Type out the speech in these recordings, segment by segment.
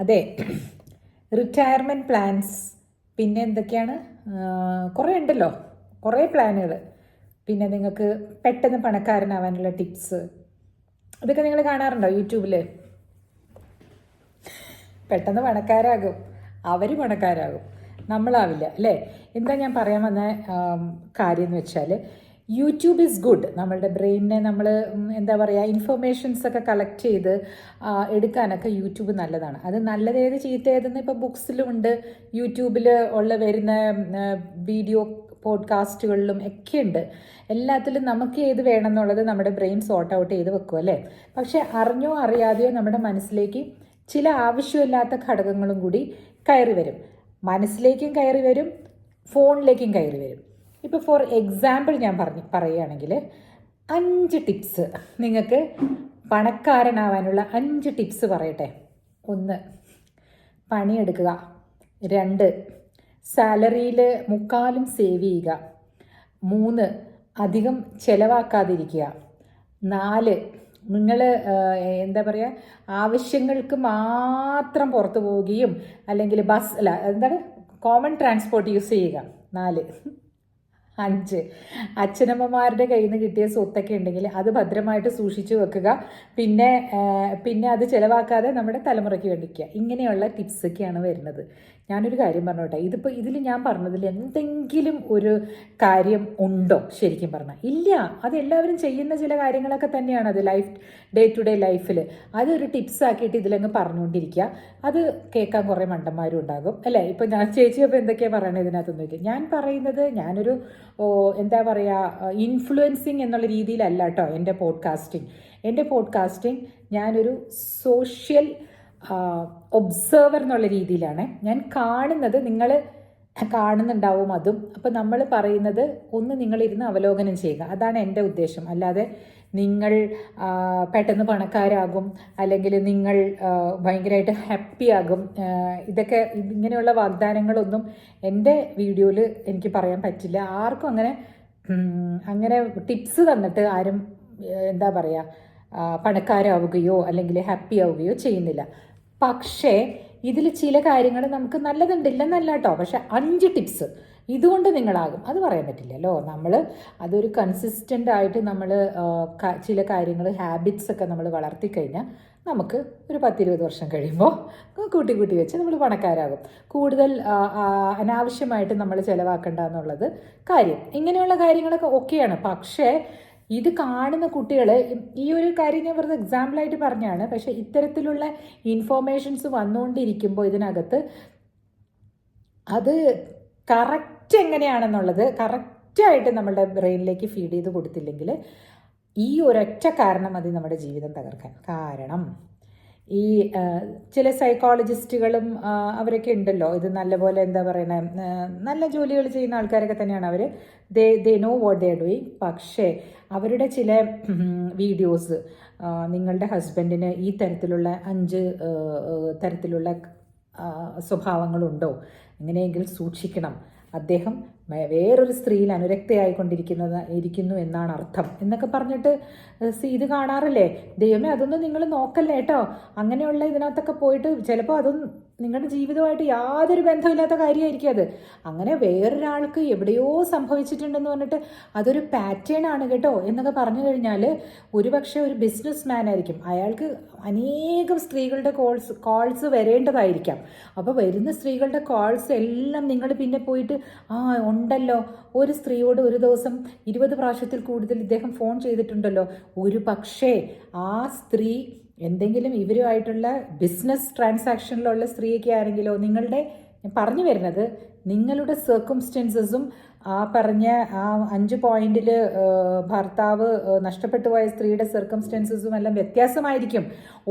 അതെ. Retirement plans പിന്നെ എന്തൊക്കെയാണ്? കുറേ ഉണ്ടല്ലോ. കുറേ പ്ലാനുകൾ പിന്നെ നിങ്ങൾക്ക് പെട്ടെന്ന് പണക്കാരനാവാനുള്ള ടിപ്സ് ഇതൊക്കെ നിങ്ങൾ കാണാറുണ്ടോ യൂട്യൂബിൽ പെട്ടെന്ന് പണക്കാരാകും. അവർ പണക്കാരാകും. നമ്മളാവില്ല അല്ലേ? എന്താ ഞാൻ പറയാൻ വന്ന കാര്യം എന്ന് വെച്ചാൽ യൂട്യൂബ് ഈസ് ഗുഡ് നമ്മളുടെ ബ്രെയിനിനെ നമ്മൾ എന്താ പറയുക ഇൻഫർമേഷൻസ് ഒക്കെ കളക്ട് ചെയ്ത് എടുക്കാനൊക്കെ യൂട്യൂബ് നല്ലതാണ്. അത് നല്ലതേത് ചീത്തയേതെന്ന് ഇപ്പോൾ ബുക്സിലുമുണ്ട് യൂട്യൂബിൽ ഉള്ള വരുന്ന വീഡിയോ പോഡ്കാസ്റ്റുകളിലും ഒക്കെ ഉണ്ട്. എല്ലാത്തിലും നമുക്ക് ഏത് വേണമെന്നുള്ളത് നമ്മുടെ ബ്രെയിൻ സോർട്ട് ഔട്ട് ചെയ്ത് വെക്കും അല്ലേ? പക്ഷേ അറിഞ്ഞോ അറിയാതെയോ നമ്മുടെ മനസ്സിലേക്ക് ചില ആവശ്യമില്ലാത്ത ഘടകങ്ങളും കൂടി കയറി വരും. മനസ്സിലേക്കും കയറി വരും ഫോണിലേക്കും കയറി വരും. ഇപ്പോൾ ഫോർ എക്സാമ്പിൾ ഞാൻ പറഞ്ഞു പറയുകയാണെങ്കിൽ അഞ്ച് ടിപ്സ് നിങ്ങൾക്ക് പണക്കാരനാവാനുള്ള അഞ്ച് ടിപ്സ് പറയട്ടെ. ഒന്ന് പണിയെടുക്കുക. രണ്ട് സാലറിയിൽ മുക്കാലും സേവ് ചെയ്യുക. മൂന്ന് അധികം ചിലവാക്കാതിരിക്കുക. നാല് നിങ്ങൾ എന്താ പറയുക ആവശ്യങ്ങൾക്ക് മാത്രം പുറത്തു പോവുകയും അല്ലെങ്കിൽ ബസ് അല്ല എന്താണ്? കോമൺ ട്രാൻസ്പോർട്ട് യൂസ് ചെയ്യുക. നാല് അഞ്ച്. അച്ഛനമ്മമാരുടെ കയ്യിൽ നിന്ന് കിട്ടിയ സ്വത്തൊക്കെ ഉണ്ടെങ്കിൽ അത് ഭദ്രമായിട്ട് സൂക്ഷിച്ചു വെക്കുക. പിന്നെ പിന്നെ അത് ചിലവാക്കാതെ നമ്മുടെ തലമുറയ്ക്ക് വേണ്ടിക്കുക ഇങ്ങനെയുള്ള ടിപ്സൊക്കെയാണ് വരുന്നത്. ഞാനൊരു കാര്യം പറഞ്ഞോട്ടെ. ഇതിപ്പോൾ ഇതിൽ ഞാൻ പറഞ്ഞതിൽ എന്തെങ്കിലും ഒരു കാര്യം ഉണ്ടോ? ശരിക്കും പറഞ്ഞാൽ ഇല്ല. അത് എല്ലാവരും ചെയ്യുന്ന ചില കാര്യങ്ങളൊക്കെ തന്നെയാണ് അത് ലൈഫ് ഡേ ടു ഡേ ലൈഫിൽ അതൊരു ടിപ്സ് ആക്കിയിട്ട് ഇതിലങ്ങ് പറഞ്ഞുകൊണ്ടിരിക്കുക അത് കേൾക്കാൻ കുറേ മണ്ടന്മാരും ഉണ്ടാകും. അല്ലേ? ഇപ്പോൾ ഞാൻ ചേച്ചി അപ്പോൾ എന്തൊക്കെയാണ് പറയുന്നത് ഇതിനകത്തൊന്നും ഞാൻ പറയുന്നത് ഞാനൊരു എന്താ പറയുക ഇൻഫ്ലുവൻസിങ് എന്നുള്ള രീതിയിലല്ല കേട്ടോ എന്റെ പോഡ്കാസ്റ്റിംഗ് എന്റെ പോഡ്കാസ്റ്റിംഗ് ഞാനൊരു സോഷ്യൽ ഒബ്സർവർ എന്നുള്ള രീതിയിലാണ്. ഞാൻ കാണുന്നത് നിങ്ങൾ കാണുന്നുണ്ടാവും അതും. അപ്പം നമ്മൾ പറയുന്നത് ഒന്ന് നിങ്ങളിരുന്ന് അവലോകനം ചെയ്യുക. അതാണ് എന്റെ ഉദ്ദേശം. അല്ലാതെ നിങ്ങൾ പെട്ടെന്ന് പണക്കാരാകും അല്ലെങ്കിൽ നിങ്ങൾ ഭയങ്കരമായിട്ട് ഹാപ്പി ആകും. ഇതൊക്കെ ഇങ്ങനെയുള്ള വാഗ്ദാനങ്ങളൊന്നും എന്റെ വീഡിയോയിൽ എനിക്ക് പറയാൻ പറ്റില്ല. ആർക്കും അങ്ങനെ അങ്ങനെ ടിപ്സ് തന്നിട്ട് ആരും എന്താ പറയുക പണക്കാരാവുകയോ അല്ലെങ്കിൽ ഹാപ്പി ആവുകയോ ചെയ്യുന്നില്ല. പക്ഷേ ഇതിൽ ചില കാര്യങ്ങൾ നമുക്ക് നല്ലതുണ്ടില്ലെന്നല്ല കേട്ടോ പക്ഷെ അഞ്ച് ടിപ്സ് ഇതുകൊണ്ട് നിങ്ങളാകും. അത് പറയാൻ പറ്റില്ലല്ലോ നമ്മൾ അതൊരു കൺസിസ്റ്റന്റ് ആയിട്ട് നമ്മൾ ചില കാര്യങ്ങൾ ഹാബിറ്റ്സ് ഒക്കെ നമ്മൾ വളർത്തിക്കഴിഞ്ഞാൽ നമുക്ക് ഒരു പത്തിരുപത് വർഷം കഴിയുമ്പോൾ കൂട്ടി കൂട്ടി വെച്ച് നമ്മൾ പണക്കാരാകും. കൂടുതൽ അനാവശ്യമായിട്ട് നമ്മൾ ചിലവാക്കേണ്ട എന്നുള്ളത് കാര്യം. ഇങ്ങനെയുള്ള കാര്യങ്ങളൊക്കെ ഓക്കെയാണ്. പക്ഷേ ഇത് കാണുന്ന കുട്ടികൾ ഈ ഒരു കാര്യം ഞാൻ വെറുതെ എക്സാമ്പിളായിട്ട് പറഞ്ഞാണ്. പക്ഷേ ഇത്തരത്തിലുള്ള ഇൻഫോർമേഷൻസ് വന്നുകൊണ്ടിരിക്കുമ്പോൾ ഇതിനകത്ത് അത് കറക്റ്റ് എങ്ങനെയാണെന്നുള്ളത് കറക്റ്റായിട്ട് നമ്മളുടെ ബ്രെയിനിലേക്ക് ഫീഡ് ചെയ്ത് കൊടുത്തില്ലെങ്കിൽ ഈ ഒരൊറ്റ കാരണം മതി നമ്മുടെ ജീവിതം തകർക്കാൻ. കാരണം ഈ ചില സൈക്കോളജിസ്റ്റുകളും അവരൊക്കെ ഉണ്ടല്ലോ. ഇത് നല്ലപോലെ എന്താ പറയണേ നല്ല ജോലികൾ ചെയ്യുന്ന ആൾക്കാരൊക്കെ തന്നെയാണ് അവർ they they know what they doing പക്ഷേ അവരുടെ ചില വീഡിയോസ് നിങ്ങളുടെ ഹസ്ബൻഡിന് ഈ തരത്തിലുള്ള അഞ്ച് തരത്തിലുള്ള സ്വഭാവങ്ങളുണ്ടോ? എങ്ങനെയെങ്കിൽ സൂക്ഷിക്കണം. അദ്ദേഹം വേറൊരു സ്ത്രീയിൽ അനുരക്തയായിക്കൊണ്ടിരിക്കുന്നത് ഇരിക്കുന്നു എന്നാണ് അർത്ഥം. എന്നൊക്കെ പറഞ്ഞിട്ട് ഇത് കാണാറില്ലേ? ദൈവമേ അതൊന്നും നിങ്ങൾ നോക്കല്ലേ കേട്ടോ? അങ്ങനെയുള്ള ഇതിനകത്തൊക്കെ പോയിട്ട് ചിലപ്പോൾ അതൊന്നും നിങ്ങളുടെ ജീവിതമായിട്ട് യാതൊരു ബന്ധമില്ലാത്ത കാര്യമായിരിക്കും അത്. അങ്ങനെ വേറൊരാൾക്ക് എവിടെയോ സംഭവിച്ചിട്ടുണ്ടെന്ന് പറഞ്ഞിട്ട് അതൊരു പാറ്റേൺ ആണ് കേട്ടോ എന്നൊക്കെ പറഞ്ഞു കഴിഞ്ഞാൽ ഒരുപക്ഷെ ഒരു ബിസിനസ് മാൻ ആയിരിക്കും. അയാൾക്ക് അനേകം സ്ത്രീകളുടെ കോൾസ് കോൾസ് വരേണ്ടതായിരിക്കാം. അപ്പോൾ വരുന്ന സ്ത്രീകളുടെ കോൾസ് എല്ലാം നിങ്ങൾ പിന്നെ പോയിട്ട് ആ ഉണ്ടല്ലോ. ഒരു സ്ത്രീയോട് ഒരു ദിവസം ഇരുപത് പ്രാവശ്യത്തിൽ കൂടുതൽ ഇദ്ദേഹം ഫോൺ ചെയ്തിട്ടുണ്ടല്ലോ. ഒരു പക്ഷേ ആ സ്ത്രീ എന്തെങ്കിലും ഇവരുമായിട്ടുള്ള ബിസിനസ് ട്രാൻസാക്ഷനിലുള്ള സ്ത്രീയൊക്കെ ആണെങ്കിലോ നിങ്ങളുടെ ഞാൻ പറഞ്ഞു വരുന്നത് നിങ്ങളുടെ സർക്കംസ്റ്റൻസസും ആ പറഞ്ഞ ആ അഞ്ച് പോയിന്റിൽ ഭർത്താവ് നഷ്ടപ്പെട്ടു പോയ സ്ത്രീയുടെ സർക്കംസ്റ്റൻസസും എല്ലാം വ്യത്യാസമായിരിക്കും.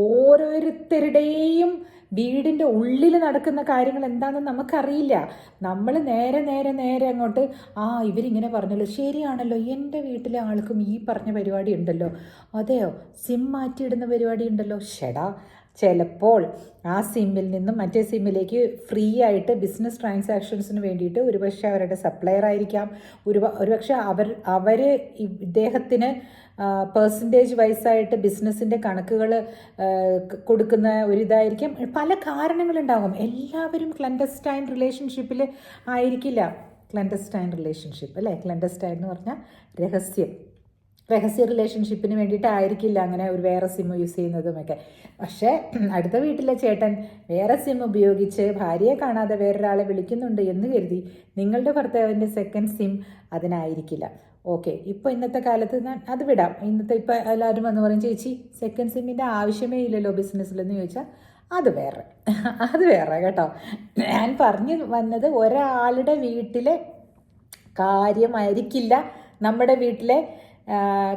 ഓരോരുത്തരുടെയും വീടിന്റെ ഉള്ളിൽ നടക്കുന്ന കാര്യങ്ങൾ എന്താണെന്ന് നമുക്കറിയില്ല. നമ്മൾ നേരെ നേരെ നേരെ അങ്ങോട്ട് ആ ഇവരിങ്ങനെ പറഞ്ഞല്ലോ. ശരിയാണല്ലോ. എന്റെ വീട്ടിലെ ആൾക്കും ഈ പറഞ്ഞ പരിപാടി ഉണ്ടല്ലോ. അതെയോ? സിം മാറ്റിയിടുന്ന പരിപാടി ഉണ്ടല്ലോ. ഷെടാ. ചിലപ്പോൾ ആ സിമ്മിൽ നിന്നും മറ്റേ സിമ്മിലേക്ക് ഫ്രീ ആയിട്ട് ബിസിനസ് ട്രാൻസാക്ഷൻസിന് വേണ്ടിയിട്ട് ഒരുപക്ഷെ അവരുടെ സപ്ലയർ ആയിരിക്കാം. ഒരു ഒരുപക്ഷെ അവർ അവർ ഇദ്ദേഹത്തിന് പേഴ്സന്റേജ് വൈസായിട്ട് ബിസിനസ്സിന്റെ കണക്കുകൾ കൊടുക്കുന്ന ഒരിതായിരിക്കും. പല കാരണങ്ങളുണ്ടാകും. എല്ലാവരും ക്ലൻഡസ്റ്റൈൻ റിലേഷൻഷിപ്പിൽ ആയിരിക്കില്ല. ക്ലൻഡസ്റ്റൈൻ റിലേഷൻഷിപ്പ് അല്ലേ? ക്ലൻഡസ്റ്റൈൻ എന്ന് പറഞ്ഞാൽ രഹസ്യം. രഹസ്യ റിലേഷൻഷിപ്പിന് വേണ്ടിയിട്ടായിരിക്കില്ല അങ്ങനെ ഒരു വേറെ സിം യൂസ് ചെയ്യുന്നതുമൊക്കെ. പക്ഷേ അടുത്ത വീട്ടിലെ ചേട്ടൻ വേറെ സിം ഉപയോഗിച്ച് ഭാര്യയെ കാണാതെ വേറൊരാളെ വിളിക്കുന്നുണ്ട് എന്ന് കരുതി നിങ്ങളുടെ ഭർത്താവിന്റെ സെക്കൻഡ് സിം അതിനായിരിക്കില്ല. ഓക്കെ ഇപ്പോൾ ഇന്നത്തെ കാലത്ത് അത് വിടാം. ഇന്നത്തെ ഇപ്പോൾ എല്ലാവരും വന്ന് പറയും ചേച്ചി സെക്കൻഡ് സിമ്മിന്റെ ആവശ്യമേ ഇല്ലല്ലോ ബിസിനസ്സിലെന്ന് ചോദിച്ചാൽ അത് വേറെ അത് വേറെ കേട്ടോ. ഞാൻ പറഞ്ഞു വന്നത് ഒരാളുടെ വീട്ടിലെ കാര്യമായിരിക്കില്ല നമ്മുടെ വീട്ടിലെ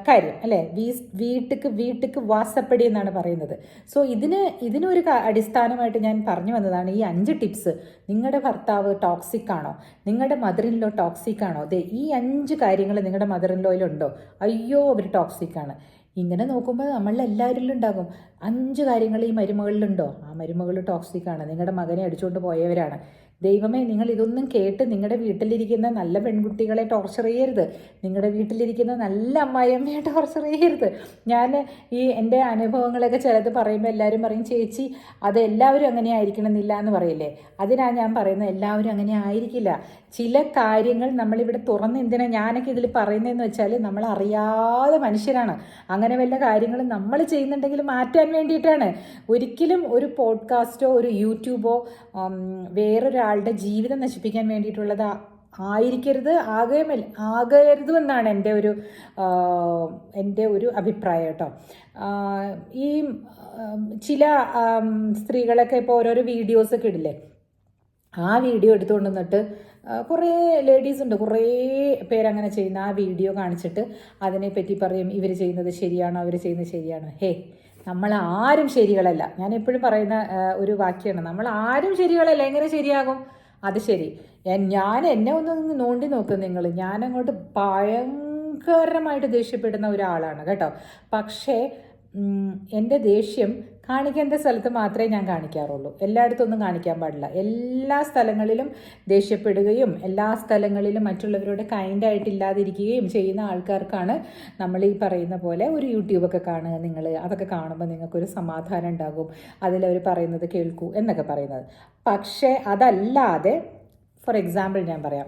കാര്യം അല്ലേ? വീ വീട്ടിക്ക് വീട്ടിക്ക് വാസപ്പടി എന്നാണ് പറയുന്നത്. സോ ഇതിന് ഇതിനൊരു അടിസ്ഥാനമായിട്ട് ഞാൻ പറഞ്ഞു വന്നതാണ് ഈ അഞ്ച് ടിപ്സ്. നിങ്ങളുടെ ഭർത്താവ് ടോക്സിക് ആണോ? നിങ്ങളുടെ മദറിൻലോ ടോക്സിക് ആണോ? അതെ ഈ അഞ്ച് കാര്യങ്ങൾ നിങ്ങളുടെ മദറിൻലോയിലുണ്ടോ അയ്യോ അവർ ടോക്സിക് ആണ്. ഇങ്ങനെ നോക്കുമ്പോൾ നമ്മളെല്ലാവരിലും ഉണ്ടാകും. അഞ്ച് കാര്യങ്ങൾ ഈ മരുമകളിലുണ്ടോ? ആ മരുമകൾ ടോക്സിക് ആണ്. നിങ്ങളുടെ മകനെ അടിച്ചുകൊണ്ട് പോയവരാണ്. ദൈവമേ നിങ്ങൾ ഇതൊന്നും കേട്ട് നിങ്ങളുടെ വീട്ടിലിരിക്കുന്ന നല്ല പെൺകുട്ടികളെ ടോർച്ചർ ചെയ്യരുത്. നിങ്ങളുടെ വീട്ടിലിരിക്കുന്ന നല്ല അമ്മായിയമ്മയെ ടോർച്ചർ ചെയ്യരുത്. ഞാൻ ഈ എന്റെ അനുഭവങ്ങളൊക്കെ ചിലത് പറയുമ്പോൾ എല്ലാവരും പറയും ചേച്ചി അത് എല്ലാവരും അങ്ങനെ ആയിരിക്കണം എന്നില്ല എന്ന് പറയില്ലേ? അതിനാ ഞാൻ പറയുന്നത് എല്ലാവരും അങ്ങനെ ആയിരിക്കില്ല. ചില കാര്യങ്ങൾ നമ്മളിവിടെ തുറന്ന് എന്തിനാ ഞാനൊക്കെ ഇതിൽ പറയുന്നതെന്ന് വെച്ചാൽ നമ്മൾ അറിയാതെ മനുഷ്യരാണ്. അങ്ങനെ വല്ല കാര്യങ്ങളും നമ്മൾ ചെയ്യുന്നുണ്ടെങ്കിൽ മാറ്റാൻ വേണ്ടിയിട്ടാണ്. ഒരിക്കലും ഒരു പോഡ്കാസ്റ്റോ ഒരു യൂട്യൂബോ ഉം, വേറൊരാളുടെ ജീവിതം നശിപ്പിക്കാൻ വേണ്ടിയിട്ടുള്ളത് ആയിരിക്കരുത് ആകയമല്ല ആകരുത് എന്നാണ് എന്റെ ഒരു എന്റെ ഒരു അഭിപ്രായം കേട്ടോ. ഈ ചില സ്ത്രീകളൊക്കെ ഇപ്പോൾ ഓരോരോ വീഡിയോസൊക്കെ ഇടില്ലേ? ആ വീഡിയോ എടുത്തുകൊണ്ട് വന്നിട്ട് കുറേ ലേഡീസ് ഉണ്ട് കുറേ പേരങ്ങനെ ചെയ്യുന്ന ആ വീഡിയോ കാണിച്ചിട്ട് അതിനെപ്പറ്റി പറയും ഇവർ ചെയ്യുന്നത് ശരിയാണോ? അവർ ചെയ്യുന്നത് ശരിയാണോ? ഹേ നമ്മൾ ആരും ശരികളല്ല. ഞാൻ എപ്പോഴും പറയുന്ന ഒരു വാക്യമാണ് നമ്മൾ ആരും ശരികളല്ല. എങ്ങനെ ശരിയാകും? അത് ശരി. ഞാൻ എന്നെ ഒന്ന് നോണ്ടി നോക്കും നിങ്ങൾ ഞാനങ്ങോട്ട് ഭയങ്കരമായിട്ട് ദേഷ്യപ്പെടുന്ന ഒരാളാണ് കേട്ടോ. പക്ഷേ എന്റെ ദേഷ്യം കാണിക്കേണ്ട സ്ഥലത്ത് മാത്രമേ ഞാൻ കാണിക്കാറുള്ളൂ. എല്ലായിടത്തും ഒന്നും കാണിക്കാൻ പാടില്ല. എല്ലാ സ്ഥലങ്ങളിലും ദേഷ്യപ്പെടുകയും എല്ലാ സ്ഥലങ്ങളിലും മറ്റുള്ളവരോട് കൈൻഡായിട്ടില്ലാതിരിക്കുകയും ചെയ്യുന്ന ആൾക്കാർക്കാണ് നമ്മൾ ഈ പറയുന്ന പോലെ ഒരു യൂട്യൂബൊക്കെ കാണുക. നിങ്ങൾ അതൊക്കെ കാണുമ്പോൾ നിങ്ങൾക്കൊരു സമാധാനം ഉണ്ടാകും. അതിലവർ പറയുന്നത് കേൾക്കൂ എന്നൊക്കെ പറയുന്നത്. പക്ഷേ അതല്ലാതെ ഫോർ എക്സാമ്പിൾ ഞാൻ പറയാം.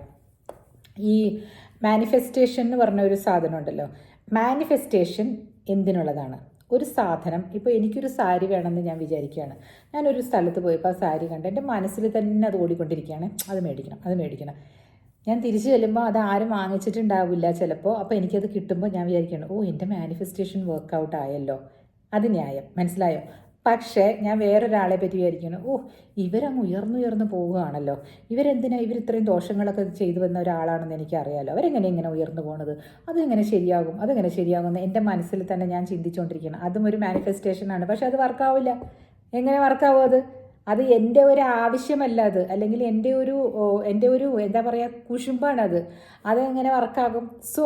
ഈ മാനിഫെസ്റ്റേഷൻ എന്ന് പറഞ്ഞ ഒരു സാധനം ഉണ്ടല്ലോ. മാനിഫെസ്റ്റേഷൻ എന്തിനുള്ളതാണ്? ഒരു സാധനം. ഇപ്പോൾ എനിക്കൊരു സാരി വേണമെന്ന് ഞാൻ വിചാരിക്കുകയാണ്. ഞാനൊരു സ്ഥലത്ത് പോയപ്പോൾ ആ സാരി കണ്ട് എന്റെ മനസ്സിൽ തന്നെ അത് ഓടിക്കൊണ്ടിരിക്കുകയാണ്. അത് മേടിക്കണം അത് മേടിക്കണം. ഞാൻ തിരിച്ചു ചെല്ലുമ്പോൾ അത് ആരും വാങ്ങിച്ചിട്ടുണ്ടാവില്ല ചിലപ്പോൾ അപ്പോൾ എനിക്കത് കിട്ടുമ്പോൾ ഞാൻ വിചാരിക്കുകയാണ് ഓ എന്റെ മാനിഫെസ്റ്റേഷൻ വർക്കൗട്ട് ആയല്ലോ. അത് ന്യായം. മനസ്സിലായോ? പക്ഷേ ഞാൻ വേറൊരാളെ പറ്റി വിചാരിക്കുന്നു. ഓ ഇവരങ്ങ് ഉയർന്നുയർന്നു പോവുകയാണല്ലോ. ഇവരെന്തിനാ ഇവർ ഇത്രയും ദോഷങ്ങളൊക്കെ ചെയ്തു വന്ന ഒരാളാണെന്ന് എനിക്കറിയാമല്ലോ അവരെങ്ങനെ ഇങ്ങനെ ഉയർന്നു പോണത്? അതെങ്ങനെ ശരിയാകും? അതെങ്ങനെ ശരിയാകുമെന്ന് എന്റെ മനസ്സിൽ തന്നെ ഞാൻ ചിന്തിച്ചുകൊണ്ടിരിക്കുകയാണ് അതും ഒരു മാനിഫെസ്റ്റേഷനാണ് പക്ഷെ അത് വർക്കാവില്ല എങ്ങനെ വർക്കാവും അത്? അത് എന്റെ ഒരു ആവശ്യമല്ല അത്. അല്ലെങ്കിൽ എന്റെ ഒരു എന്റെ ഒരു എന്താ പറയുക കുശുമ്പാണത് അതെങ്ങനെ വർക്കാകും സോ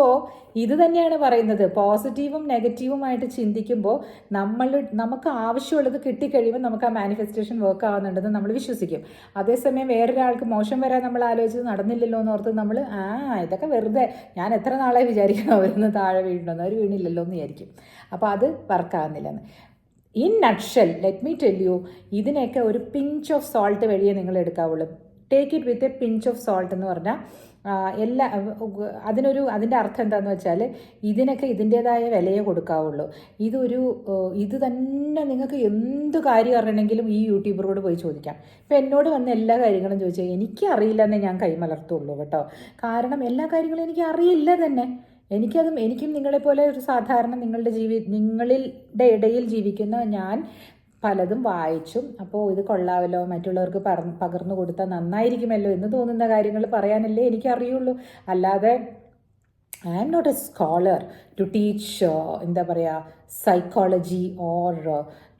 ഇത് തന്നെയാണ് പറയുന്നത്. പോസിറ്റീവും നെഗറ്റീവുമായിട്ട് ചിന്തിക്കുമ്പോൾ നമ്മൾ നമുക്ക് ആവശ്യമുള്ളത് കിട്ടിക്കഴിയുമ്പോൾ നമുക്ക് ആ മാനിഫെസ്റ്റേഷൻ വർക്ക് ആവുന്നുണ്ടെന്ന് നമ്മൾ വിശ്വസിക്കും. അതേസമയം വേറൊരാൾക്ക് മോശം വരാൻ നമ്മൾ ആലോചിച്ചത് നടന്നില്ലല്ലോ എന്ന് ഓർത്ത് നമ്മൾ ആ ഇതൊക്കെ വെറുതെ ഞാൻ എത്ര നാളെ വിചാരിക്കണം അവരൊന്ന് താഴെ വീഴണമെന്ന് അവർ വീണില്ലല്ലോ എന്ന് വിചാരിക്കും. അപ്പോൾ അത് വർക്കാവുന്നില്ലെന്ന് in nutshell let me tell you ഇതിനെയൊക്കെ ഒരു പിഞ്ച് ഓഫ് സോൾട്ട് വഴിയേ നിങ്ങൾ എടുക്കാവുള്ളൂ. Take it with a pinch of salt എന്ന് പറഞ്ഞാൽ എല്ലാ അതിനൊരു അതിന്റെ അർത്ഥം എന്താണെന്ന് വെച്ചാൽ ഇതിനൊക്കെ ഇതിന്റേതായ വിലയെ കൊടുക്കാവുള്ളൂ. ഇതൊരു ഇത് തന്നെ നിങ്ങൾക്ക് എന്ത് കാര്യം അറിയണമെങ്കിലും ഈ യൂട്യൂബറോട് പോയി ചോദിക്കാം. ഇപ്പം എന്നോട് വന്ന എല്ലാ കാര്യങ്ങളും ചോദിച്ചാൽ എനിക്ക് അറിയില്ലെന്നേ ഞാൻ കൈമലർത്തുള്ളൂ കേട്ടോ. കാരണം എല്ലാ കാര്യങ്ങളും എനിക്ക് അറിയില്ല തന്നെ. എനിക്കതും എനിക്കും നിങ്ങളെപ്പോലെ ഒരു സാധാരണ നിങ്ങളുടെ ജീവി നിങ്ങളുടെ ഇടയിൽ ജീവിക്കുന്ന ഞാൻ പലതും വായിച്ചും അപ്പോൾ ഇത് കൊള്ളാമല്ലോ മറ്റുള്ളവർക്ക് പറ പകർന്നു കൊടുത്താൽ നന്നായിരിക്കുമല്ലോ എന്ന് തോന്നുന്ന കാര്യങ്ങൾ പറയാനല്ലേ എനിക്കറിയുള്ളൂ. അല്ലാതെ I am not a scholar to teach എന്താ പറയുക psychology or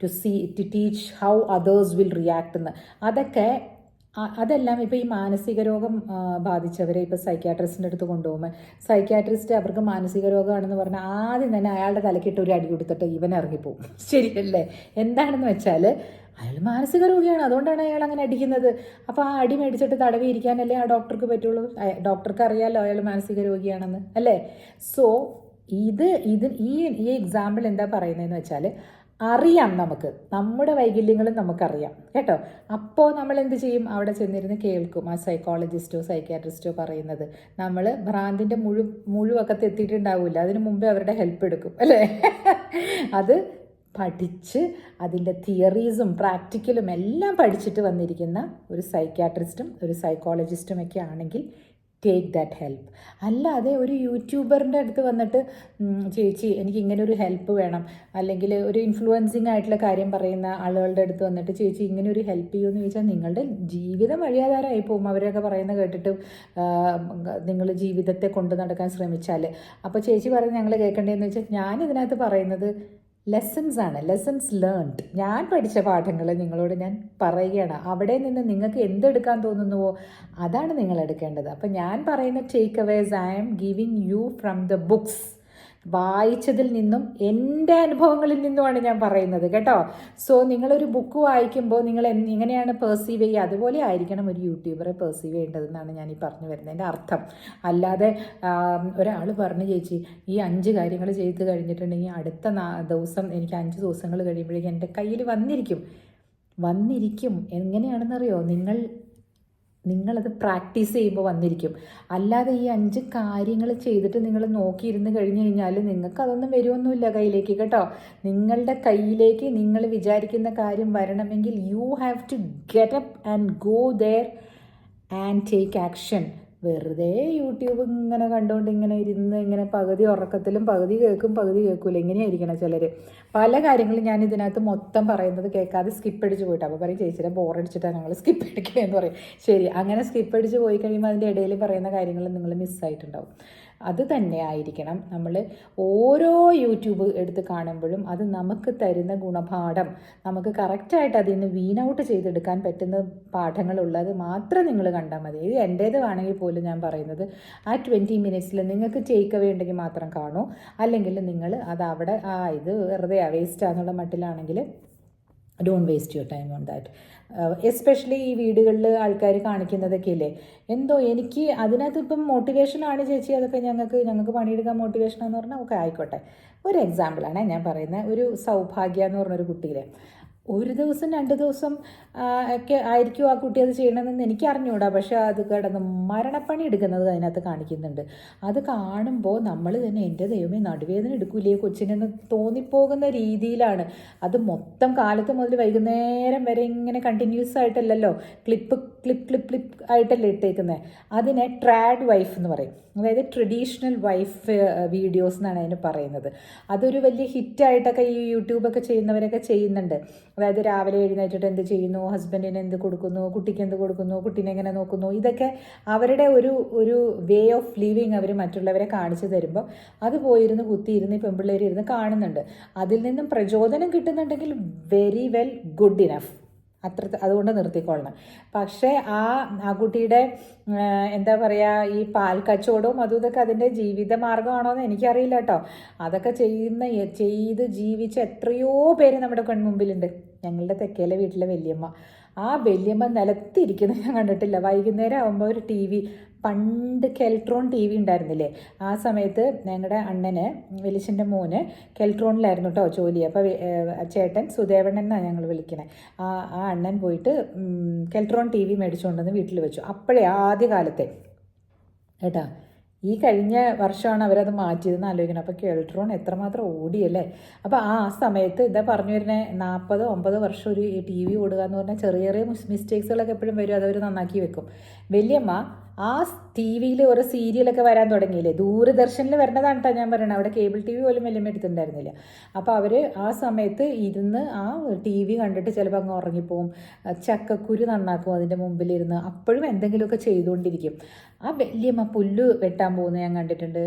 to see to teach how others will react എന്ന്. അതൊക്കെ അതെല്ലാം ഇപ്പോൾ ഈ മാനസിക രോഗം ബാധിച്ചവരെ ഇപ്പോൾ സൈക്യാട്രിസ്റ്റിന്റെ അടുത്ത് കൊണ്ടുപോകുമ്പോൾ സൈക്യാട്രിസ്റ്റ് അവർക്ക് മാനസിക രോഗമാണെന്ന് പറഞ്ഞാൽ ആദ്യം തന്നെ അയാളുടെ തലക്കിട്ട് ഒരു അടി കൊടുത്തിട്ട് ഇവൻ ഇറങ്ങിപ്പോവും. ശരിയല്ലേ? എന്താണെന്ന് വെച്ചാൽ അയാൾ മാനസിക രോഗിയാണ്. അതുകൊണ്ടാണ് അയാൾ അങ്ങനെ അടിക്കുന്നത്. അപ്പോൾ ആ അടി മേടിച്ചിട്ട് തടവി ഇരിക്കാനല്ലേ ആ ഡോക്ടർക്ക് പറ്റുള്ളൂ? ഡോക്ടർക്ക് അറിയാമല്ലോ അയാൾ മാനസിക രോഗിയാണെന്ന് അല്ലേ? സോ ഇത് ഇത് ഈ ഈ എക്സാമ്പിൾ എന്താ പറയുന്നതെന്ന് വെച്ചാൽ അറിയാം നമുക്ക്. നമ്മുടെ വൈകല്യങ്ങളും നമുക്കറിയാം. കേട്ടോ? അപ്പോൾ നമ്മൾ എന്ത് ചെയ്യും? അവിടെ ചെന്നിരുന്ന് കേൾക്കും. ആ സൈക്കോളജിസ്റ്റോ സൈക്യാട്രിസ്റ്റോ പറയുന്നത്. നമ്മൾ ഭ്രാന്തിന്റെ മുഴു മുഴുവക്കത്ത് എത്തിയിട്ടുണ്ടാവില്ല അതിന് മുമ്പേ അവരുടെ ഹെൽപ്പ് എടുക്കും. അല്ലേ? അത് പഠിച്ച് അതിന്റെ തിയറീസും പ്രാക്ടിക്കലും എല്ലാം പഠിച്ചിട്ട് വന്നിരിക്കുന്ന ഒരു സൈക്യാട്രിസ്റ്റും ഒരു സൈക്കോളജിസ്റ്റും ഒക്കെ ആണെങ്കിൽ ടേക്ക് ദാറ്റ് ഹെൽപ്പ് അല്ലാതെ ഒരു യൂട്യൂബറിന്റെ അടുത്ത് വന്നിട്ട് ചേച്ചി എനിക്ക് ഇങ്ങനെ ഒരു ഹെൽപ്പ് വേണം. അല്ലെങ്കിൽ ഒരു ഇൻഫ്ലുവൻസിങ് ആയിട്ടുള്ള കാര്യം പറയുന്ന ആളുകളുടെ അടുത്ത് വന്നിട്ട് ചേച്ചി ഇങ്ങനെ ഒരു ഹെൽപ്പ് ചെയ്യുമെന്ന് ചോദിച്ചാൽ നിങ്ങളുടെ ജീവിതം വഴിയാധാരമായി പോകും. അവരൊക്കെ പറയുന്നത് കേട്ടിട്ട് നിങ്ങൾ ജീവിതത്തെ കൊണ്ടു നടക്കാൻ ശ്രമിച്ചാൽ അപ്പോൾ ചേച്ചി പറയുന്നത് ഞങ്ങൾ കേൾക്കേണ്ടതെന്ന് വെച്ചാൽ ഞാൻ ഇതിനകത്ത് പറയുന്നത് ലെസൺസ് ആണ്. ലെസൺസ് ലേൺഡ് ഞാൻ പഠിച്ച പാഠങ്ങൾ നിങ്ങളോട് ഞാൻ പറയുകയാണ്. അവിടെ നിന്ന് നിങ്ങൾക്ക് എന്തെടുക്കാൻ തോന്നുന്നുവോ അതാണ് നിങ്ങൾ എടുക്കേണ്ടത്. അപ്പം ഞാൻ പറയുന്ന takeaways I am giving you from the books വായിച്ചതിൽ നിന്നും എന്റെ അനുഭവങ്ങളിൽ നിന്നുമാണ് ഞാൻ പറയുന്നത് കേട്ടോ. സോ നിങ്ങളൊരു ബുക്ക് വായിക്കുമ്പോൾ നിങ്ങൾ എങ്ങനെയാണ് പെർസീവ് ചെയ്യുക? അതുപോലെ ആയിരിക്കണം ഒരു യൂട്യൂബറെ പെർസീവ് ചെയ്യേണ്ടതെന്നാണ് ഞാൻ ഈ പറഞ്ഞു വരുന്നതിന്റെ അർത്ഥം. അല്ലാതെ ഒരാൾ പറഞ്ഞു ചേച്ചി ഈ അഞ്ച് കാര്യങ്ങൾ ചെയ്ത് കഴിഞ്ഞിട്ടുണ്ടെങ്കിൽ അടുത്ത ദിവസം എനിക്ക് അഞ്ച് ദിവസങ്ങൾ കഴിയുമ്പോഴേക്കും എന്റെ കയ്യിൽ വന്നിരിക്കും. വന്നിരിക്കും. എങ്ങനെയാണെന്നറിയോ? നിങ്ങൾ നിങ്ങളത് പ്രാക്ടീസ് ചെയ്യുമ്പോൾ വന്നിരിക്കും. അല്ലാതെ ഈ അഞ്ച് കാര്യങ്ങൾ ചെയ്തിട്ട് നിങ്ങൾ നോക്കിയിരുന്ന് കഴിഞ്ഞ് കഴിഞ്ഞാൽ നിങ്ങൾക്ക് അതൊന്നും വരുമൊന്നുമില്ല കയ്യിലേക്ക് കേട്ടോ? നിങ്ങളുടെ കയ്യിലേക്ക് നിങ്ങൾ വിചാരിക്കുന്ന കാര്യം വരണമെങ്കിൽ you have to get up and go there and take action വെറുതെ യൂട്യൂബ് ഇങ്ങനെ കണ്ടുകൊണ്ട് ഇങ്ങനെ ഇരുന്ന് ഇങ്ങനെ പകുതി ഉറക്കത്തിലും പകുതി കേൾക്കും പകുതി കേൾക്കൂല. ഇങ്ങനെയായിരിക്കണം ചിലർ പല കാര്യങ്ങളും ഞാൻ ഇതിനകത്ത് മൊത്തം പറയുന്നത് കേൾക്കാതെ സ്കിപ്പ് അടിച്ച് പോയിട്ട്. അപ്പോൾ പറയും ചേച്ചിയുടെ ബോറടിച്ചിട്ടാണ് ഞങ്ങൾ സ്കിപ്പ് അടിക്കണേന്ന് പറയും. ശരി അങ്ങനെ സ്കിപ്പ് അടിച്ച് പോയി കഴിയുമ്പോൾ അതിന്റെ ഇടയിൽ പറയുന്ന കാര്യങ്ങൾ നിങ്ങൾ മിസ്സായിട്ടുണ്ടാവും അത് തന്നെ ആയിരിക്കണം. നമ്മൾ ഓരോ യൂട്യൂബ് എടുത്ത് കാണുമ്പോഴും അത് നമുക്ക് തരുന്ന ഗുണപാഠം നമുക്ക് കറക്റ്റായിട്ട് അതിൽ നിന്ന് വീൻ ഔട്ട് ചെയ്തെടുക്കാൻ പറ്റുന്ന പാഠങ്ങളുള്ളത് മാത്രം നിങ്ങൾ കണ്ടാൽ മതി. ഇത് എന്റേത് ആണെങ്കിൽ പോലും ഞാൻ പറയുന്നത് ആ ട്വന്റി മിനിറ്റ്സിൽ നിങ്ങൾക്ക് ടേക്ക് അവേ ഉണ്ടെങ്കിൽ മാത്രം കാണൂ. അല്ലെങ്കിൽ നിങ്ങൾ അത് അവിടെ ആ ഇത് വെറുതെ വേസ്റ്റാന്നുള്ള മട്ടിലാണെങ്കിൽ don't waste your time on that especially ഈ വീടുകളിൽ ആൾക്കാർ കാണിക്കുന്നതൊക്കെ ഇല്ലേ? എന്തോ എനിക്ക് അതിനകത്ത് ഇപ്പം മോട്ടിവേഷനാണ് ചേച്ചി അതൊക്കെ ഞങ്ങൾക്ക് ഞങ്ങൾക്ക് പണിയെടുക്കാൻ മോട്ടിവേഷനാന്ന് പറഞ്ഞാൽ ഒക്കെ ആയിക്കോട്ടെ. ഒരു എക്സാമ്പിളാണ് ഞാൻ പറയുന്നത് ഒരു സൗഭാഗ്യ എന്ന് പറഞ്ഞൊരു കുട്ടിയിലെ ഒരു ദിവസം രണ്ട് ദിവസം ഒക്കെ ആയിരിക്കും ആ കുട്ടി അത് ചെയ്യണമെന്ന് എനിക്ക് അറിഞ്ഞുകൂടാ പക്ഷെ അത് കിടന്ന് മരണപ്പണി എടുക്കുന്നത് അതിനകത്ത് കാണിക്കുന്നുണ്ട്. അത് കാണുമ്പോൾ നമ്മൾ തന്നെ എന്റെ ദൈവമേ നടുവേദന എടുക്കൂലേ കൊച്ചിനെന്ന് തോന്നിപ്പോകുന്ന രീതിയിലാണ്. അത് മൊത്തം കാലത്ത് മുതൽ വൈകുന്നേരം വരെ ഇങ്ങനെ കണ്ടിന്യൂസ് ആയിട്ടല്ലല്ലോ. ക്ലിപ്പ് ക്ലിപ്പ് ക്ലിപ്പ് ക്ലിപ്പ് ആയിട്ടല്ലേ ഇട്ടേക്കുന്നത് അതിനെ ട്രാഡ് വൈഫ് എന്ന് പറയും. അതായത് ട്രഡീഷണൽ വൈഫ് വീഡിയോസ് എന്നാണ് അതിന് പറയുന്നത്. അതൊരു വലിയ ഹിറ്റായിട്ടൊക്കെ ഈ യൂട്യൂബൊക്കെ ചെയ്യുന്നവരൊക്കെ ചെയ്യുന്നുണ്ട്. അതായത് രാവിലെ എഴുന്നേറ്റിട്ട് എന്ത് ചെയ്യുന്നു? ഹസ്ബൻഡിന് എന്ത് കൊടുക്കുന്നു? കുട്ടിക്ക് എന്ത് കൊടുക്കുന്നു? കുട്ടീനെ എങ്ങനെ നോക്കുന്നു? ഇതൊക്കെ അവരുടെ ഒരു ഒരു വേ ഓഫ് ലിവിങ് അവർ മറ്റുള്ളവരെ കാണിച്ചു തരുമ്പോൾ അത് പോയിരുന്ന് കുത്തിയിരുന്ന് ഇരുന്ന് കാണുന്നുണ്ട്. അതിൽ നിന്നും പ്രചോദനം കിട്ടുന്നുണ്ടെങ്കിൽ വെരി വെൽ ഗുഡ് ഇനഫ് അത്ര അതുകൊണ്ട് നിർത്തിക്കൊള്ളണം പക്ഷേ ആ ആ കുട്ടിയുടെ എന്താ പറയുക ഈ പാൽ കച്ചവടവും അതും ഇതൊക്കെ അതിന്റെ ജീവിത മാർഗമാണോയെന്ന് എനിക്കറിയില്ല കേട്ടോ. അതൊക്കെ ചെയ്യുന്ന ചെയ്ത് ജീവിച്ച എത്രയോ പേര് നമ്മുടെ കൺമുമ്പിലുണ്ട്. ഞങ്ങളുടെ തെക്കേലെ വീട്ടിലെ വല്യമ്മ. ആ വല്യമ്മ നിലത്തിരിക്കുന്നത് ഞാൻ കണ്ടിട്ടില്ല. വൈകുന്നേരം ആകുമ്പോൾ ഒരു ടി വി പണ്ട് കെൽട്രോൺ ടി വി ഉണ്ടായിരുന്നില്ലേ? ആ സമയത്ത് ഞങ്ങളുടെ അണ്ണന് വെലിശന്റെ മോന് കെൽട്രോണിലായിരുന്നു കേട്ടോ ജോലി. അപ്പോൾ ചേട്ടൻ സുദേവണ്ണൻ എന്നാണ് ഞങ്ങൾ വിളിക്കണേ. ആ ആ അണ്ണൻ പോയിട്ട് കെൽട്രോൺ ടി വി മേടിച്ചുകൊണ്ടുവന്ന് വീട്ടിൽ വെച്ചു. അപ്പോഴേ ആദ്യ കാലത്തെ കേട്ടാ ഈ കഴിഞ്ഞ വർഷമാണ് അവരത് മാറ്റിയതെന്ന് ആലോചിക്കണം. അപ്പോൾ കെൽട്രോൺ എത്രമാത്രം ഓടിയല്ലേ? അപ്പോൾ ആ സമയത്ത് ഇതാ പറഞ്ഞു വരുന്നത് നാൽപ്പത് ഒമ്പത് വർഷം ഒരു ടി വി ഓടുക എന്ന് പറഞ്ഞാൽ ചെറിയ ചെറിയ മിസ്റ്റേക്സുകളൊക്കെ എപ്പോഴും വരും. അതവർ നന്നാക്കി വെക്കും. വലിയമ്മ ആ ടി വിയിൽ ഓരോ സീരിയലൊക്കെ വരാൻ തുടങ്ങിയില്ലേ? ദൂരദർശനിൽ വരണതാണ് കേട്ടോ ഞാൻ പറയണത് അവിടെ കേബിൾ ടി വി പോലും വലിയ എടുത്തിട്ടുണ്ടായിരുന്നില്ല അപ്പോൾ അവർ ആ സമയത്ത് ഇരുന്ന് ആ ടി വി കണ്ടിട്ട് ചിലപ്പോൾ അങ്ങ് ഉറങ്ങിപ്പോവും. ചക്കക്കുരു നന്നാക്കും അതിന്റെ മുമ്പിലിരുന്ന്. അപ്പോഴും എന്തെങ്കിലുമൊക്കെ ചെയ്തുകൊണ്ടിരിക്കും. ആ വലിയമ്മ പുല്ല് വെട്ടാൻ പോകുന്നത് ഞാൻ കണ്ടിട്ടുണ്ട്.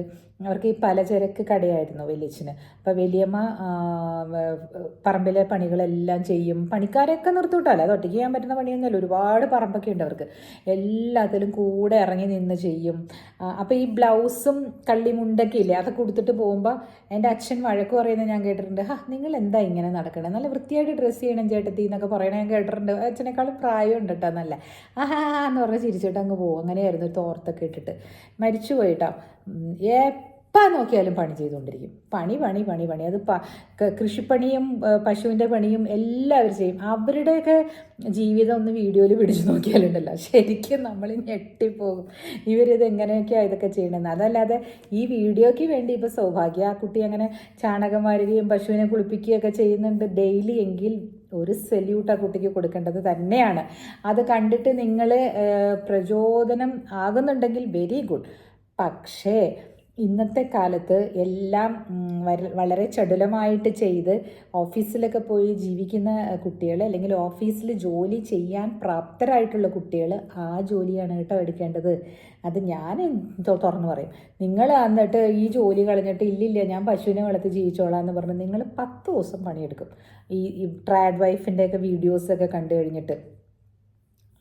അവർക്ക് ഈ പലചരക്ക് കടയായിരുന്നു വലിയച്ഛന്. അപ്പോൾ വലിയമ്മ പറമ്പിലെ പണികളെല്ലാം ചെയ്യും. പണിക്കാരെയൊക്കെ നിർത്തൂട്ടല്ലോ അത് ഒറ്റയ്ക്ക് ചെയ്യാൻ പറ്റുന്ന പണിയൊന്നുമല്ല. ഒരുപാട് പറമ്പൊക്കെ ഉണ്ട് അവർക്ക്. എല്ലാത്തിലും കൂടെ ഇറങ്ങി നിന്ന് ചെയ്യും. അപ്പോൾ ഈ ബ്ലൗസും കള്ളിമുണ്ടൊക്കെ ഇല്ലേ? അതൊക്കെ കൊടുത്തിട്ട് പോകുമ്പോൾ എന്റെ അച്ഛൻ വഴക്ക് പറയുന്നത് ഞാൻ കേട്ടിട്ടുണ്ട്. ഹാ നിങ്ങൾ എന്താ ഇങ്ങനെ നടക്കണേ? നല്ല വൃത്തിയായിട്ട് ഡ്രസ്സ് ചെയ്യണം ചേട്ടത്തി എന്നൊക്കെ പറയണത് ഞാൻ കേട്ടിട്ടുണ്ട്. അച്ഛനേക്കാളും പ്രായമുണ്ട് കേട്ടോ നല്ല ആഹാ എന്ന് പറഞ്ഞ് ചിരിച്ചിട്ട് അങ്ങ് പോകും അങ്ങനെയായിരുന്നു തോർത്തൊക്കെ ഇട്ടിട്ട്. മരിച്ചു പോയിട്ടോ എപ്പോൾ നോക്കിയാലും പണി ചെയ്തുകൊണ്ടിരിക്കും. പണി പണി പണി പണി. അത് പ കൃഷിപ്പണിയും പശുവിന്റെ പണിയും എല്ലാവരും ചെയ്യും. അവരുടെയൊക്കെ ജീവിതം ഒന്ന് വീഡിയോയിൽ പിടിച്ചു നോക്കിയാലുണ്ടല്ലോ. ശരിക്കും നമ്മൾ ഞെട്ടിപ്പോകും. ഇവരിത് എങ്ങനെയൊക്കെയാണ് ഇതൊക്കെ ചെയ്യണമെന്ന് അതല്ലാതെ ഈ വീഡിയോയ്ക്ക് വേണ്ടി ഇപ്പോൾ സൗഭാഗ്യ ആ കുട്ടി അങ്ങനെ ചാണകം വാരുകയും പശുവിനെ കുളിപ്പിക്കുകയൊക്കെ ചെയ്യുന്നുണ്ട് ഡെയിലി എങ്കിൽ ഒരു സല്യൂട്ട് ആ കുട്ടിക്ക് കൊടുക്കേണ്ടത് തന്നെയാണ്. അത് കണ്ടിട്ട് നിങ്ങൾ പ്രചോദനം ആകുന്നുണ്ടെങ്കിൽ വെരി ഗുഡ്. പക്ഷേ ഇന്നത്തെ കാലത്ത് എല്ലാം വളരെ ചടുലമായിട്ട് ചെയ്ത് ഓഫീസിലൊക്കെ പോയി ജീവിക്കുന്ന കുട്ടികൾ അല്ലെങ്കിൽ ഓഫീസിൽ ജോലി ചെയ്യാൻ പ്രാപ്തരായിട്ടുള്ള കുട്ടികൾ ആ ജോലിയാണ് കേട്ടോ എടുക്കേണ്ടത്. അത് ഞാൻ തുറന്നു പറയും. നിങ്ങൾ എന്നിട്ട് ഈ ജോലി കളഞ്ഞിട്ട് ഇല്ലില്ല ഞാൻ പശുവിനെ വളർത്തി ജീവിച്ചോളാം എന്ന് പറഞ്ഞ് നിങ്ങൾ പത്ത് ദിവസം പണിയെടുക്കും. ഈ ട്രാഡ് വൈഫിന്റെയൊക്കെ വീഡിയോസൊക്കെ കണ്ടു കഴിഞ്ഞിട്ട്.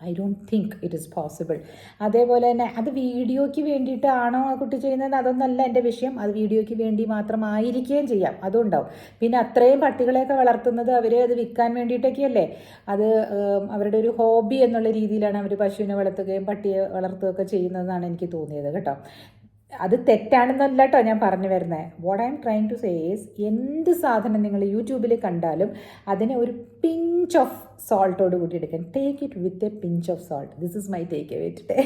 I don't think it is possible അതേപോലെ തന്നെ അത് വീഡിയോയ്ക്ക് വേണ്ടിയിട്ടാണോ ആ കുട്ടി ചെയ്യുന്നത് അതൊന്നല്ല എന്റെ വിഷയം. അത് വീഡിയോയ്ക്ക് വേണ്ടി മാത്രമായിരിക്കുകയും ചെയ്യാം. അതും ഉണ്ടാവും പിന്നെ അത്രയും പട്ടികളെയൊക്കെ വളർത്തുന്നത് അവർ അത് വിൽക്കാൻ വേണ്ടിയിട്ടൊക്കെയല്ലേ? അത് അവരുടെ ഒരു ഹോബി എന്നുള്ള രീതിയിലാണ് അവർ പശുവിനെ വളർത്തുകയും പട്ടിയെ വളർത്തുകയൊക്കെ ചെയ്യുന്നതെന്നാണ് എനിക്ക് തോന്നിയത് കേട്ടോ. അത് തെറ്റാണെന്നല്ല കേട്ടോ ഞാൻ പറഞ്ഞു വരുന്നത് what I am trying to says എന്ത് സാധനം നിങ്ങൾ യൂട്യൂബിൽ കണ്ടാലും അതിനെ ഒരു പിഞ്ച് ഓഫ് സോൾട്ടോട് കൂടി എടുക്കാൻ take it with a pinch of salt this is my takeaway today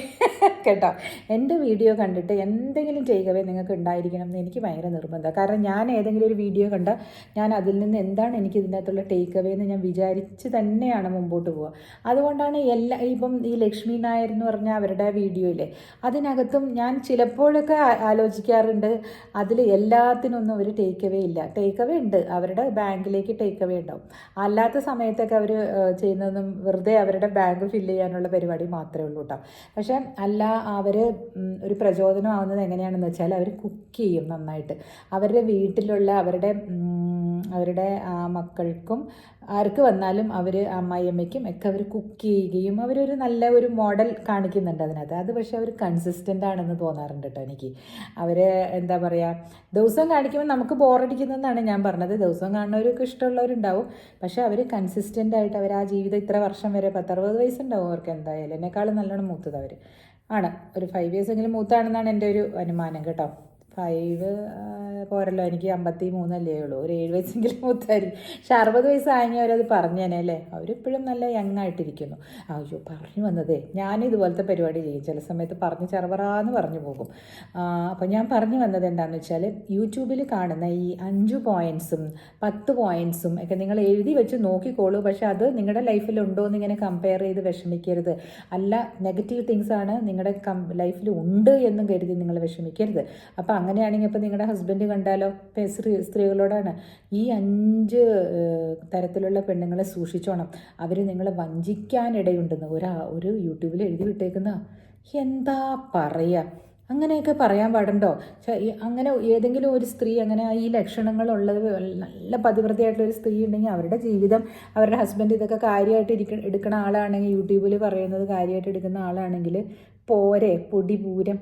കേട്ടോ? എന്റെ വീഡിയോ കണ്ടിട്ട് എന്തെങ്കിലും ടേക്ക് അവേ നിങ്ങൾക്ക് ഉണ്ടായിരിക്കണം എന്ന് എനിക്ക് ഭയങ്കര നിർബന്ധമാണ് കാരണം ഞാൻ ഏതെങ്കിലും ഒരു വീഡിയോ കണ്ട ഞാൻ അതിൽ നിന്ന് എന്താണ് എനിക്ക് ഇതിനകത്തുള്ള ടേക്ക് അവേ എന്ന് ഞാൻ വിചാരിച്ച് തന്നെയാണ് മുമ്പോട്ട് പോവുക. അതുകൊണ്ടാണ് എല്ലാ ഇപ്പം ഈ ലക്ഷ്മി നായർ എന്ന് പറഞ്ഞ അവരുടെ വീഡിയോയിലെ അതിനകത്തും ഞാൻ ചിലപ്പോഴൊക്കെ ആലോചിക്കാറുണ്ട് അതിൽ എല്ലാത്തിനൊന്നും ഒരു ടേക്ക് അവേ ഇല്ല. ടേക്ക് അവേ ഉണ്ട്. അവരുടെ ബാങ്കിലേക്ക് ടേക്ക് അവേ ഉണ്ടാവും. അല്ലാത്ത സമയത്തൊക്കെ അവർ ചെയ്യുന്നതൊന്നും വെറുതെ അവരുടെ ബാങ്ക് ഫില്ല് ചെയ്യാനുള്ള പരിപാടി മാത്രമേ ഉള്ളൂ കേട്ടോ പക്ഷേ അല്ല അവർ ഒരു പ്രചോദനമാവുന്നത് എങ്ങനെയാണെന്ന് വെച്ചാൽ അവർ കുക്ക് ചെയ്യും നന്നായിട്ട്. അവരുടെ വീട്ടിലുള്ള അവരുടെ അവരുടെ മക്കൾക്കും ആർക്ക് വന്നാലും അവർ അമ്മായിയമ്മയ്ക്കും ഒക്കെ അവർ കുക്ക് ചെയ്യുകയും അവരൊരു നല്ല ഒരു മോഡൽ കാണിക്കുന്നുണ്ട് അതിനകത്ത്. അത് പക്ഷേ അവർ കൺസിസ്റ്റന്റ് ആണെന്ന് തോന്നാറുണ്ട് കേട്ടോ എനിക്ക്. അവർ എന്താ പറയുക ദിവസം കാണിക്കുമ്പോൾ നമുക്ക് ബോറടിക്കുന്നതെന്നാണ് ഞാൻ പറഞ്ഞത്. ദിവസം കാണുന്നവർക്ക് ഇഷ്ടമുള്ളവരുണ്ടാവും. പക്ഷേ അവർ കൺസിസ്റ്റന്റ് ആയിട്ട് അവർ ആ ജീവിതം ഇത്ര വർഷം വരെ പത്തറുപത് വയസ്സുണ്ടാവും അവർക്ക് എന്തായാലും. എന്നെക്കാളും നല്ലോണം മൂത്തത് അവർ ആണ്. ഒരു ഫൈവ് ഇയേഴ്സ് എങ്കിലും മൂത്താണെന്നാണ് എന്റെ ഒരു അനുമാനം കേട്ടോ. ഫൈവ് പോരല്ലോ. എനിക്ക് അമ്പത്തി മൂന്നല്ലേ ഉള്ളൂ. ഒരു ഏഴ് വയസ്സെങ്കിലും മൂത്തായിരിക്കും പക്ഷെ അറുപത് വയസ്സായെങ്കിൽ അവരത് പറഞ്ഞേനെ അല്ലേ? അവരിപ്പോഴും നല്ല യങ് ആയിട്ടിരിക്കുന്നു. അയ്യോ പറഞ്ഞു വന്നതേ. ഞാൻ ഇതുപോലത്തെ പരിപാടി ചെയ്യും. ചില സമയത്ത് പറഞ്ഞ് ചെറുപറാന്ന് പറഞ്ഞു പോകും. അപ്പോൾ ഞാൻ പറഞ്ഞു വന്നത് എന്താണെന്ന് വെച്ചാൽ യൂട്യൂബിൽ കാണുന്ന ഈ അഞ്ച് പോയിൻസും പത്ത് പോയിൻസും ഒക്കെ നിങ്ങൾ എഴുതി വെച്ച് നോക്കിക്കോളൂ. പക്ഷെ അത് നിങ്ങളുടെ ലൈഫിൽ ഉണ്ടോ എന്ന് ഇങ്ങനെ കമ്പയർ ചെയ്ത് വിഷമിക്കരുത്. അല്ല നെഗറ്റീവ് തിങ്സ് ആണ് നിങ്ങളുടെ ലൈഫിൽ ഉണ്ട് എന്നും കരുതി നിങ്ങൾ വിഷമിക്കരുത്. അപ്പോൾ അങ്ങനെയാണെങ്കിൽ ഇപ്പോൾ നിങ്ങളുടെ ഹസ്ബൻഡ് കണ്ടാലോ? ഇപ്പം സ്ത്രീ സ്ത്രീകളോടാണ് ഈ അഞ്ച് തരത്തിലുള്ള പെണ്ണുങ്ങളെ സൂക്ഷിച്ചോണം. അവർ നിങ്ങളെ വഞ്ചിക്കാനിടയുണ്ടെന്ന് ഒരാ ഒരു യൂട്യൂബിൽ എഴുതി വിട്ടേക്കുന്ന. എന്താ പറയുക അങ്ങനെയൊക്കെ പറയാൻ പാടുണ്ടോ? അങ്ങനെ ഏതെങ്കിലും ഒരു സ്ത്രീ അങ്ങനെ ഈ ലക്ഷണങ്ങളുള്ളത് നല്ല പതിവ്രതയായിട്ടുള്ള ഒരു സ്ത്രീ ഉണ്ടെങ്കിൽ അവരുടെ ജീവിതം അവരുടെ ഹസ്ബൻഡ് ഇതൊക്കെ കാര്യമായിട്ട് ഇരിക്ക എടുക്കുന്ന ആളാണെങ്കിൽ യൂട്യൂബിൽ പറയുന്നത് കാര്യമായിട്ട് എടുക്കുന്ന ആളാണെങ്കിൽ പോരെ പൊടി പൂരം.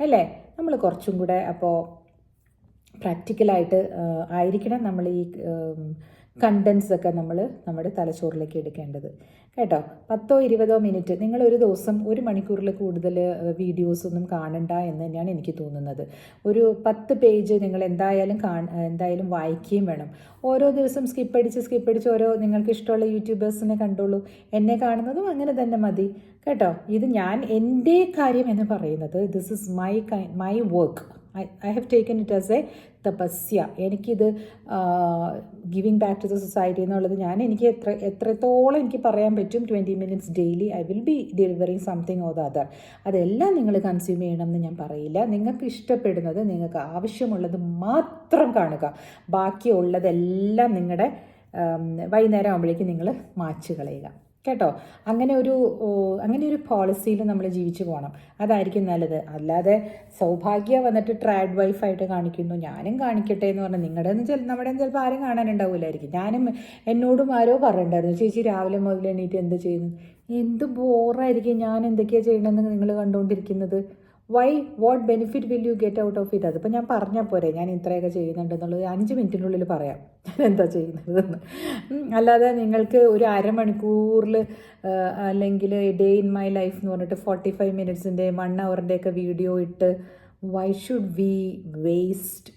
അല്ലേ? നമ്മൾ കുറച്ചും കൂടെ അപ്പോൾ പ്രാക്ടിക്കലായിട്ട് ആയിരിക്കണം നമ്മൾ ഈ കണ്ടൻസ് ഒക്കെ നമ്മൾ നമ്മുടെ തലച്ചോറിലേക്ക് എടുക്കേണ്ടത്. കേട്ടോ? പത്തോ ഇരുപതോ മിനിറ്റ് നിങ്ങൾ ഒരു ദിവസം ഒരു മണിക്കൂറിൽ കൂടുതൽ വീഡിയോസ് ഒന്നും കാണണ്ട എന്ന് തന്നെയാണ് എനിക്ക് തോന്നുന്നത്. ഒരു പത്ത് പേജ് നിങ്ങൾ എന്തായാലും കാ എന്തായാലും വായിക്കുകയും വേണം. ഓരോ ദിവസം സ്കിപ്പ് അടിച്ച് സ്കിപ്പ് അടിച്ച് ഓരോ നിങ്ങൾക്ക് ഇഷ്ടമുള്ള യൂട്യൂബേഴ്സിനെ കണ്ടോളൂ എന്നെ കാണുന്നതും അങ്ങനെ തന്നെ മതി. കേട്ടോ? ഇത് ഞാൻ എന്റെ കാര്യം എന്ന് പറയുന്നത് this is my my work I have taken it as a Tapasya. എനിക്കിത് giving back to the society എന്നുള്ളത് ഞാൻ എനിക്ക് എത്ര എത്രത്തോളം എനിക്ക് പറയാൻ പറ്റും twenty minutes daily I will be delivering something or the other അതെല്ലാം നിങ്ങൾ കൺസ്യൂം ചെയ്യണം എന്ന് ഞാൻ പറയില്ല. നിങ്ങൾക്ക് ഇഷ്ടപ്പെടുന്നത് നിങ്ങൾക്ക് ആവശ്യമുള്ളത് മാത്രം കാണുക. ബാക്കിയുള്ളതെല്ലാം നിങ്ങളുടെ വൈകുന്നേരം ആകുമ്പോഴേക്കും നിങ്ങൾ മാച്ച് കളയുക. കേട്ടോ? അങ്ങനെ ഒരു അങ്ങനെ ഒരു പോളിസിയിൽ നമ്മൾ ജീവിച്ചു പോകണം അതായിരിക്കും നല്ലത്. അല്ലാതെ സൗഭാഗ്യ വന്നിട്ട് ട്രാഡ് വൈഫായിട്ട് കാണിക്കുന്നു. ഞാനും കാണിക്കട്ടെ എന്ന് പറഞ്ഞാൽ നിങ്ങളുടെ ഒന്നും ചില നമ്മുടെ ചിലപ്പോൾ ആരും കാണാനുണ്ടാവില്ലായിരിക്കും ഞാനും എന്നോടും ആരോ പറയണ്ടായിരുന്നു ചേച്ചി രാവിലെ മുതൽ എണീറ്റ് എന്ത് ചെയ്യുന്നു? എന്ത് ബോറായിരിക്കും ഞാൻ എന്തൊക്കെയാണ് ചെയ്യണമെന്ന് നിങ്ങൾ കണ്ടുകൊണ്ടിരിക്കുന്നത് why what benefit will you get out of it അതിപ്പോൾ ഞാൻ പറഞ്ഞാൽ പോരെ ഞാൻ ഇത്രയൊക്കെ ചെയ്യുന്നുണ്ടെന്നുള്ളത് അഞ്ച് മിനിറ്റിനുള്ളിൽ പറയാം. ഞാൻ എന്താ ചെയ്യുന്നതെന്ന് അല്ലാതെ നിങ്ങൾക്ക് ഒരു അരമണിക്കൂറിൽ അല്ലെങ്കിൽ ഡേ ഇൻ മൈ ലൈഫ് എന്ന് പറഞ്ഞിട്ട് ഫോർട്ടി ഫൈവ് മിനിറ്റ്സിന്റെ വൺ അവറിന്റെയൊക്കെ വീഡിയോ ഇട്ട് why should we waste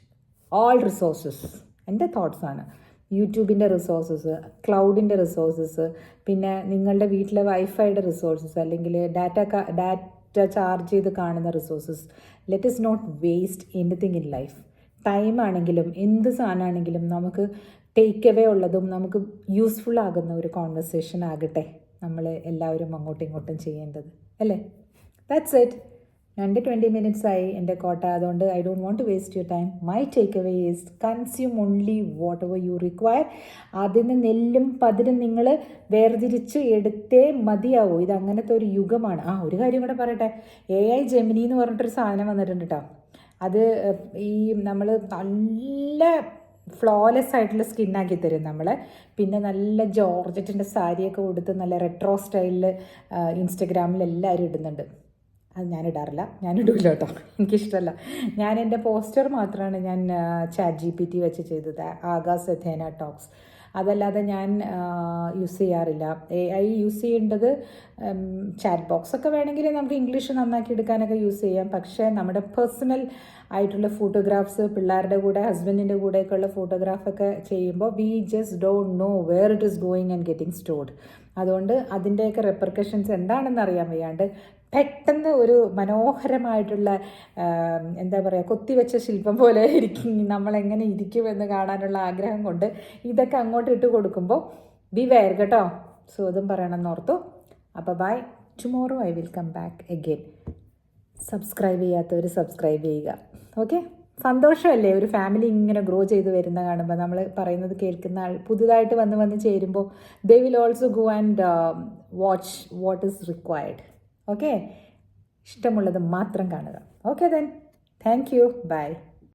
all resources എന്റെ തോട്ട്സാണ് യൂട്യൂബിന്റെ റിസോഴ്സസ് ക്ലൗഡിന്റെ റിസോഴ്സസ് പിന്നെ നിങ്ങളുടെ വീട്ടിലെ വൈഫൈയുടെ റിസോഴ്സസ് അല്ലെങ്കിൽ ഡാറ്റ ഡാറ്റ ചാർജ് ചെയ്ത് കാണുന്ന resources let us not waste anything in life time ആണെങ്കിലും എന്ത് സാധനമാണെങ്കിലും നമുക്ക് ടേക്ക് അവേ ഉള്ളതും നമുക്ക് യൂസ്ഫുൾ ആകുന്ന ഒരു കോൺവെർസേഷൻ ആകട്ടെ. നമ്മൾ എല്ലാവരും അങ്ങോട്ടും ഇങ്ങോട്ടും ചെയ്യേണ്ടത്. അല്ലേ? ദാറ്റ്സ് ഇറ്റ് രണ്ട് ട്വന്റി മിനിറ്റ്സ് ആയി എന്റെ കോട്ട. അതുകൊണ്ട് I don't want to waste your time my takeaway is consume only whatever you require അതിന് നെല്ലും പതിരും നിങ്ങൾ വേർതിരിച്ച് എടുത്തേ മതിയാവൂ. ഇത് അങ്ങനത്തെ ഒരു യുഗമാണ്. ആ ഒരു കാര്യം കൂടെ പറയട്ടെ. എ ഐ ജെമിനി എന്ന് പറഞ്ഞിട്ടൊരു സാധനം വന്നിട്ടുണ്ട് കേട്ടോ അത് ഈ നമ്മൾ നല്ല ഫ്ലോലെസ് ആയിട്ടുള്ള സ്കിന്നാക്കി തരും നമ്മളെ. പിന്നെ നല്ല ജോർജറ്റിന്റെ സാരിയൊക്കെ കൊടുത്ത് നല്ല റെട്രോ സ്റ്റൈലിൽ ഇൻസ്റ്റഗ്രാമിൽ എല്ലാവരും ഇടുന്നുണ്ട്. അത് ഞാൻ ഇടാറില്ല ഞാൻ ഇടില്ല കേട്ടോ. എനിക്കിഷ്ടമല്ല ഞാൻ എന്റെ പോസ്റ്റർ മാത്രമാണ് ഞാൻ ചാറ്റ് ജി പി ടി വെച്ച് ചെയ്തത്. ആകാശ് അധ്യയന ടോക്സ്. അതല്ലാതെ ഞാൻ യൂസ് ചെയ്യാറില്ല. എ ഐ യൂസ് ചെയ്യേണ്ടത് ചാറ്റ് ബോക്സ് ഒക്കെ വേണമെങ്കിൽ നമുക്ക് ഇംഗ്ലീഷ് നന്നാക്കി എടുക്കാനൊക്കെ യൂസ് ചെയ്യാം. പക്ഷേ നമ്മുടെ പേഴ്സണൽ ആയിട്ടുള്ള ഫോട്ടോഗ്രാഫ്സ് പിള്ളേരുടെ കൂടെ ഹസ്ബൻഡിന്റെ കൂടെയൊക്കെ ഉള്ള ഫോട്ടോഗ്രാഫൊക്കെ ചെയ്യുമ്പോൾ we just don't know where it is going and getting stored. അതുകൊണ്ട് അതിന്റെയൊക്കെ റെപ്പർക്കഷൻസ് എന്താണെന്ന് അറിയാൻ വയ്യാണ്ട് പെട്ടെന്ന് ഒരു മനോഹരമായിട്ടുള്ള എന്താ പറയുക കൊത്തിവെച്ച ശില്പം പോലെ ഇരിക്കും. നമ്മളെങ്ങനെ ഇരിക്കുമെന്ന് കാണാനുള്ള ആഗ്രഹം കൊണ്ട് ഇതൊക്കെ അങ്ങോട്ട് ഇട്ട് കൊടുക്കുമ്പോൾ ബി വെയർ കേട്ടോ. സോ അതും പറയണമെന്ന് ഓർത്തു. അപ്പോൾ bye tomorrow I will come back again subscribe ചെയ്യാത്തവർ സബ്സ്ക്രൈബ് ചെയ്യുക. ഓക്കെ സന്തോഷമല്ലേ? ഒരു ഫാമിലി ഇങ്ങനെ ഗ്രോ ചെയ്ത് വരുന്ന കാണുമ്പോൾ നമ്മൾ പറയുന്നത് കേൾക്കുന്ന ആൾ പുതുതായിട്ട് വന്ന് വന്ന് ചേരുമ്പോൾ they will also go and watch what is required okay ഇഷ്ടമുള്ളത് മാത്രം കാണുക. Okay then thank you bye